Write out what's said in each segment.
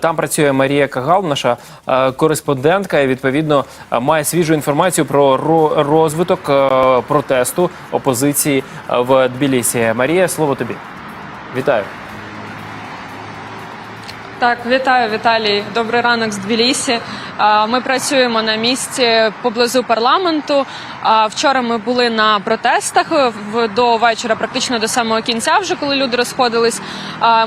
Там працює Марія Кагал, наша е, кореспондентка, і відповідно е, має свіжу інформацію про ро- розвиток е, протесту опозиції в Тбілісі. Марія, слово тобі. Вітаю. Так, вітаю, Віталій. Добрий ранок з Тбілісі. Ми працюємо на місці поблизу парламенту. Вчора ми були на протестах до вечора, практично до самого кінця, вже коли люди розходились.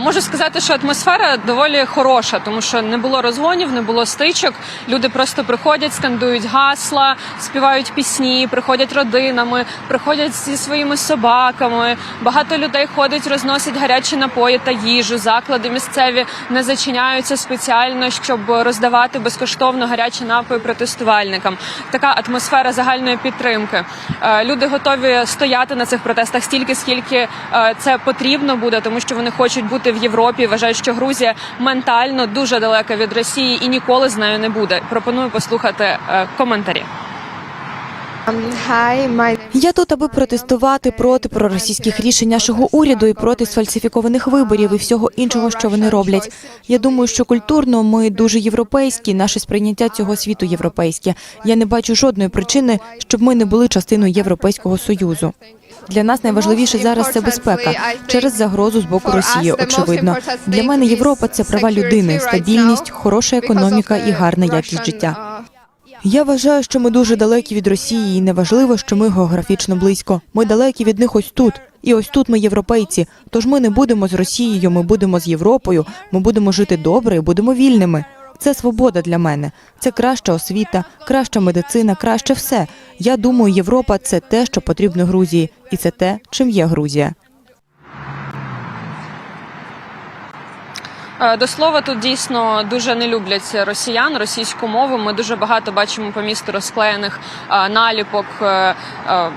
Можу сказати, що атмосфера доволі хороша, тому що не було розгонів, не було стичок. Люди просто приходять, скандують гасла, співають пісні, приходять родинами, приходять зі своїми собаками. Багато людей ходить, розносять гарячі напої та їжу. Заклади місцеві не зачиняються спеціально, щоб роздавати безкоштовно гарячі напої протестувальникам. Така атмосфера загальної підтримки. Е, Люди готові стояти на цих протестах стільки, скільки е, це потрібно буде, тому що вони хочуть бути в Європі. Вважають, що Грузія ментально дуже далека від Росії і ніколи з нею не буде. Пропоную послухати е, коментарі. Hi, my Я тут, аби протестувати проти проросійських рішень нашого уряду і проти сфальсифікованих виборів і всього іншого, що вони роблять. Я думаю, що культурно ми дуже європейські. Наше сприйняття цього світу європейське. Я не бачу жодної причини, щоб ми не були частиною Європейського союзу. Для нас найважливіше зараз це безпека через загрозу з боку Росії. Очевидно, для мене Європа це права людини, стабільність, хороша економіка і гарна якість життя. Я вважаю, що ми дуже далекі від Росії, і неважливо, що ми географічно близько. Ми далекі від них ось тут. І ось тут ми європейці. Тож ми не будемо з Росією, ми будемо з Європою. Ми будемо жити добре і будемо вільними. Це свобода для мене. Це краща освіта, краща медицина, краще все. Я думаю, Європа це те, що потрібно Грузії, і це те, чим є Грузія. До слова, тут дійсно дуже не люблять росіян, російську мову. Ми дуже багато бачимо по місту розклеєних е, наліпок. е, е,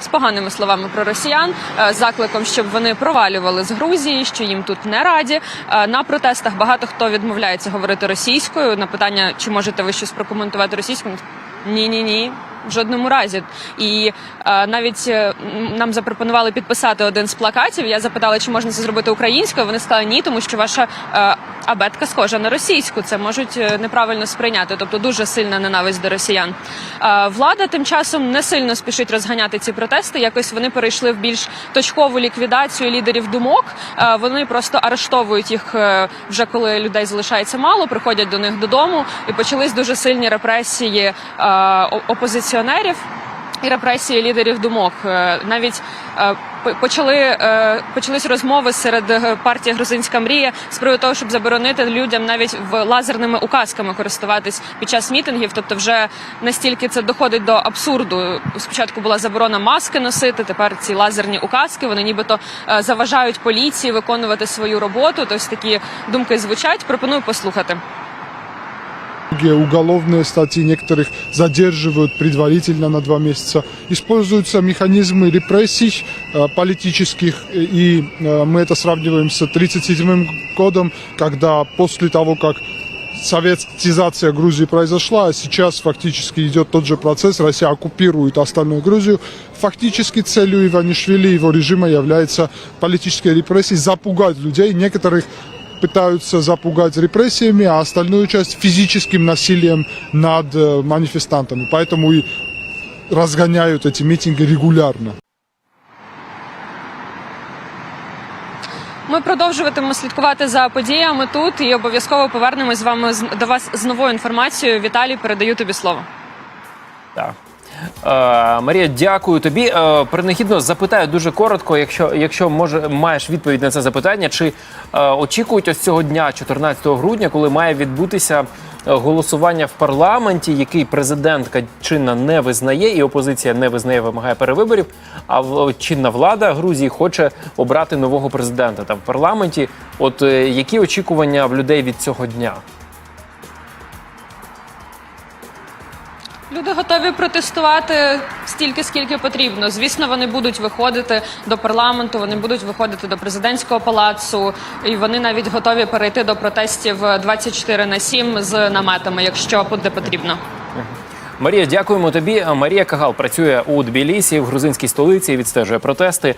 З поганими словами про росіян, е, закликом, щоб вони провалювали з Грузії, що їм тут не раді. Е, На протестах багато хто відмовляється говорити російською. На питання, чи можете ви щось прокоментувати російською? Ні, ні, ні. В жодному разі. І е, навіть е, нам запропонували підписати один з плакатів. Я запитала, чи можна це зробити українською. Вони сказали ні, тому що ваша е, абетка схожа на російську. Це можуть е, неправильно сприйняти, тобто дуже сильна ненависть до росіян. Е, влада тим часом не сильно спішить розганяти ці протести. Якось вони перейшли в більш точкову ліквідацію лідерів думок. Е, вони просто арештовують їх е, вже коли людей залишається мало, приходять до них додому, і почались дуже сильні репресії е, о- опозиціонерів. І репресії лідерів думок Е, навіть е, почали е, почались розмови серед партії Грузинська мрія з приводу того, щоб заборонити людям навіть в лазерними указками користуватись під час мітингів. Тобто, вже настільки це доходить до абсурду. Спочатку була заборона маски носити. Тепер ці лазерні указки вони нібито заважають поліції виконувати свою роботу. Тобто такі думки звучать. Пропоную послухати. Уголовные статьи некоторых задерживают предварительно на два месяца. Используются механизмы репрессий э, политических, и э, мы это сравниваем с 1937 годом, когда после того, как советизация Грузии произошла, а сейчас фактически идет тот же процесс, Россия оккупирует остальную Грузию. Фактически целью Иванишвили и его режима является политические репрессии, запугать людей, некоторых пытаются запугать репрессиями, а остальную часть физическим насилием над э, манифестантами. Поэтому и разгоняют эти митинги регулярно. Ми продовжуватимемо слідкувати за подіями тут і обов'язково повернемось з вами з- до вас з новою інформацією. Віталій, передаю тобі слово. Так. Е, Марія, дякую тобі. Е, принагідно запитаю дуже коротко, якщо, якщо може маєш відповідь на це запитання, чи е, очікують ось цього дня, 14 грудня, коли має відбутися голосування в парламенті, який президентка чинна не визнає, і опозиція не визнає, вимагає перевиборів. А в- чинна влада Грузії хоче обрати нового президента там в парламенті. От які очікування в людей від цього дня? Готові протестувати стільки, скільки потрібно. Звісно, вони будуть виходити до парламенту, вони будуть виходити до президентського палацу, і вони навіть готові перейти до протестів 24 на 7 з наметами, якщо буде потрібно. Марія, дякуємо тобі. Марія Кагал працює у Тбілісі в грузинській столиці, відстежує протести.